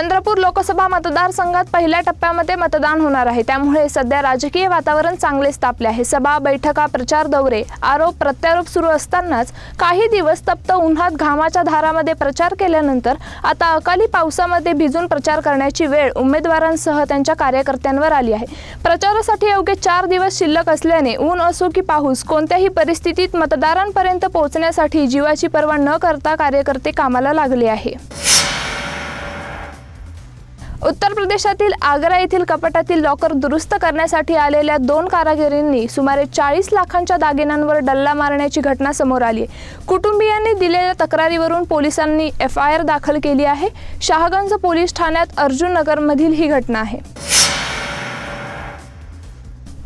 चंद्रपूर लोकसभा मतदारसंघात पहिल्या टप्प्यामध्ये मतदान होणार आहे. त्यामुळे सध्या राजकीय वातावरण चांगलेच तापले आहे. सभा बैठका प्रचार दौरे आरोप प्रत्यारोप सुरू असतानाच काही दिवस तप्त उन्हात घामाच्या धारामध्ये प्रचार केल्यानंतर आता अकाली पावसामध्ये भिजून प्रचार करण्याची वेळ उमेदवारांसह त्यांच्या कार्यकर्त्यांवर आली आहे. प्रचारासाठी अवघे चार दिवस शिल्लक असल्याने ऊन असो की पाऊस कोणत्याही परिस्थितीत मतदारांपर्यंत पोहोचण्यासाठी जीवाची पर्वा न करता कार्यकर्ते कामाला लागले आहे. उत्तर प्रदेशातील आग्रा येथील कपाटातील लॉकर दुरुस्त करण्यासाठी आलेल्या दोन कारागिरींनी सुमारे चाळीस लाखांच्या दागिन्यांवर डल्ला मारण्याची घटना समोर आली आहे. कुटुंबियांनी दिलेल्या तक्रारीवरून पोलिसांनी एफ आय आर दाखल केली आहे. शहागंज पोलीस ठाण्यात अर्जुन नगरमधील ही घटना आहे.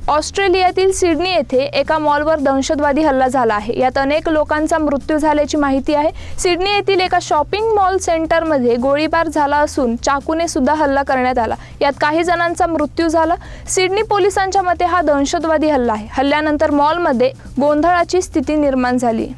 ऑस्ट्रेलियातील सिडनी येथे एका मॉलवर दहशतवादी हल्ला झाला आहे. यात अनेक लोकांचा मृत्यू झाल्याची माहिती आहे. सिडनी येथील एका शॉपिंग मॉल सेंटरमध्ये गोळीबार झाला असून चाकूने सुद्धा हल्ला करण्यात आला. यात काही जणांचा मृत्यू झाला. सिडनी पोलिसांच्या मते हा दहशतवादी हल्ला आहे. हल्ल्यानंतर मॉलमध्ये गोंधळाची स्थिती निर्माण झाली.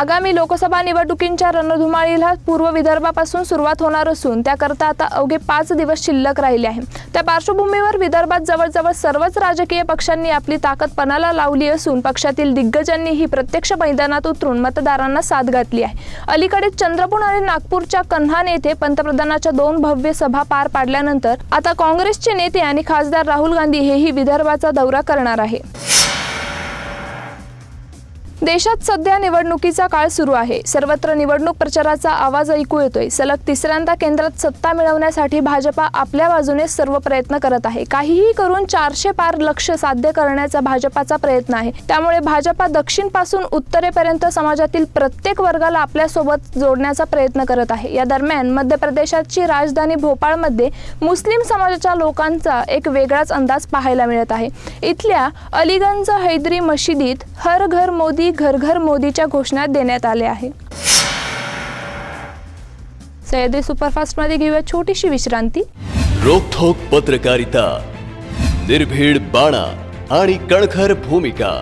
आगामी लोकसभा निवडणुकींच्या रणधुमाळीला पूर्व विदर्भापासून सुरुवात होणार असून त्याकरता आता अवघे पाच दिवस शिल्लक राहिले आहे. त्या पार्श्वभूमीवर विदर्भात जवळजवळ सर्वच राजकीय पक्षांनी आपली ताकद पणाला लावली असून पक्षातील दिग्गजांनीही प्रत्यक्ष मैदानात उतरून मतदारांना साथ घातली आहे. अलीकडे चंद्रपूर आणि नागपूरच्या कन्हान येथे पंतप्रधानाच्या दोन भव्य सभा पार पाडल्यानंतर आता काँग्रेसचे नेते आणि खासदार राहुल गांधी हेही विदर्भाचा दौरा करणार आहे. देशात सध्या निवडणुकीचा काळ सुरू आहे. सर्वत्र निवडणूक प्रचाराचा आवाज ऐकू येतोय. सलग तिसऱ्यांदा केंद्रात सत्ता मिळवण्यासाठी भाजपा आपल्या बाजूने सर्व प्रयत्न करत आहे. काहीही करून चारशे पार लक्ष साध्य करण्याचा भाजपाचा प्रयत्न आहे. त्यामुळे भाजपा दक्षिणपासून उत्तरेपर्यंत समाजातील प्रत्येक वर्गाला आपल्यासोबत जोडण्याचा प्रयत्न करत आहे. या दरम्यान मध्य प्रदेशाची राजधानी भोपाळमध्ये मुस्लिम समाजाच्या लोकांचा एक वेगळाच अंदाज पाहायला मिळत आहे. इथल्या अलीगंज हैदरी मशिदीत हर घर मोदी घर घरघर मोदीच्या घोषणा देण्यात आल्या आहे सह्याद्री सुपरफास्टमध्ये घेऊया छोटीशी विश्रांती. रोखोक पत्रकारिता निर्भीड बाणा आणि कणखर भूमिका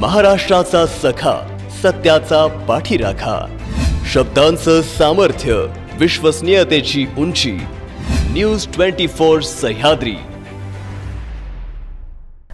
महाराष्ट्राचा सखा सत्याचा पाठीराखा शब्दांचं सामर्थ्य विश्वसनीयतेची उंची news twenty four Sahyadri.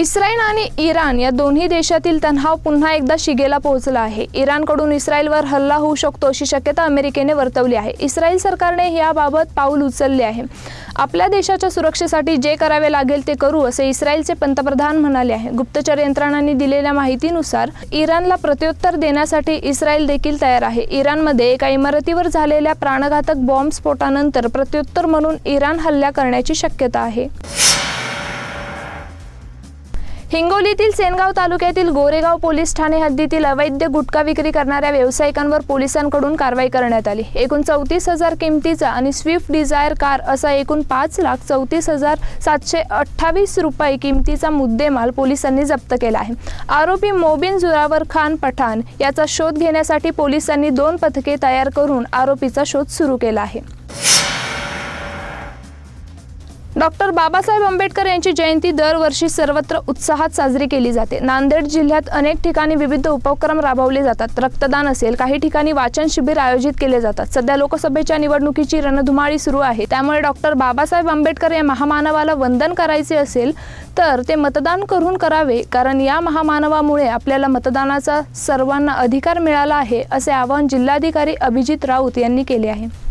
Israel आणि इराण या दोन्ही देशातील तणाव पुन्हा एकदा शिगेला पोहोचला आहे. इराणकडून इस्रायलवर हल्ला होऊ शकतो अशी शक्यता अमेरिकेने वर्तवली आहे. इस्रायल सरकारने याबाबत पाऊल उचलले आहे. आपल्या देशाच्या सुरक्षेसाठी जे करावे लागेल ते करू असे इस्रायलचे पंतप्रधान म्हणाले आहे. गुप्तचर यंत्रणांनी दिलेल्या माहितीनुसार इराणला प्रत्युत्तर देण्यासाठी इस्रायल देखील तयार आहे. इराणमध्ये एका इमारतीवर झालेल्या प्राणघातक बॉम्ब स्फोटानंतर प्रत्युत्तर म्हणून इराण हल्ला करण्याची शक्यता आहे. हिंगोलीतील सेनगाव तालुक्यातील गोरेगाव पोलीस ठाणे हद्दीतील अवैध गुटखा विक्री करणाऱ्या व्यावसायिकांवर पोलिसांकडून कारवाई करण्यात आली. एकूण चौतीस हजार किमतीचा आणि स्विफ्ट डिझायर कार असा एकूण पाच लाख चौतीस हजार सातशे अठ्ठावीस रुपये किमतीचा मुद्देमाल पोलिसांनी जप्त केला आहे. आरोपी मोबिन जुरावर खान पठाण याचा शोध घेण्यासाठी पोलिसांनी दोन पथके तयार करून आरोपीचा शोध सुरू केला आहे. डॉक्टर बाबासाहेब आंबेडकर यांची जयंती दरवर्षी सर्वत्र उत्साहात साजरी केली जाते. नांदेड जिल्ह्यात अनेक ठिकाणी विविध उपक्रम राबवले जातात. रक्तदान असेल काही ठिकाणी वाचन शिबिर आयोजित केले जातात. सध्या लोकसभेच्या निवडणुकीची रणधुमाळी सुरू आहे. त्यामुळे डॉक्टर बाबासाहेब आंबेडकर या महामानवाला वंदन करायचे असेल तर ते मतदान करून करावे कारण या महामानवामुळे आपल्याला मतदानाचा सर्वांना अधिकार मिळाला आहे असे आवाहन जिल्हाधिकारी अभिजित राऊत यांनी केले आहे.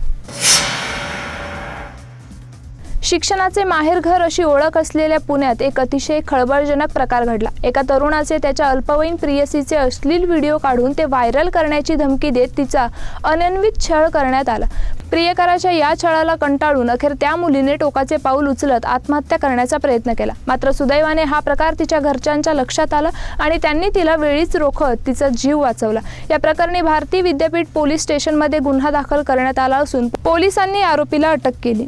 शिक्षणाचे माहेरघर अशी ओळख असलेल्या पुण्यात एक अतिशय खळबळजनक प्रकार घडला. एका तरुणाचे त्याच्या अल्पवयीन प्रियसीचे अश्लील व्हिडिओ काढून ते व्हायरल करण्याची धमकी देत तिचा अनन्वित छळ करण्यात आला. प्रियकराच्या या छळाला कंटाळून अखेर त्या मुलीने टोकाचे पाऊल उचलत आत्महत्या करण्याचा प्रयत्न केला. मात्र सुदैवाने हा प्रकार तिच्या घरच्यांच्या लक्षात आला आणि त्यांनी तिला वेळीच रोखत तिचा जीव वाचवला. या प्रकरणी भारती विद्यापीठ पोलीस स्टेशनमध्ये गुन्हा दाखल करण्यात आला असून पोलिसांनी आरोपीला अटक केली.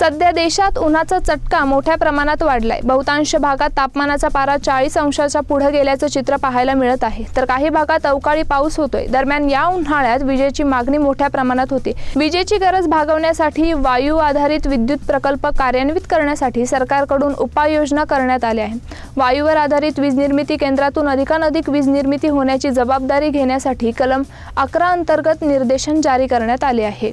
सध्या देशात उन्हाचा चटका मोठ्या प्रमाणात वाढलाय. बहुतांश भागात तापमानाचा पारा चाळीस अंशाच्या पुढे गेल्याचं चित्र पाहायला मिळत आहे. तर काही भागात अवकाळी पाऊस होतोय. दरम्यान या उन्हाळ्यात विजेची मागणी मोठ्या प्रमाणात होती. विजेची गरज भागवण्यासाठी वायू आधारित विद्युत प्रकल्प कार्यान्वित करण्यासाठी सरकारकडून उपाययोजना करण्यात आल्या आहेत. वायूवर आधारित वीज निर्मिती केंद्रातून अधिकाधिक वीज निर्मिती होण्याची जबाबदारी घेण्यासाठी कलम अकरा अंतर्गत निर्देशन जारी करण्यात आले आहे.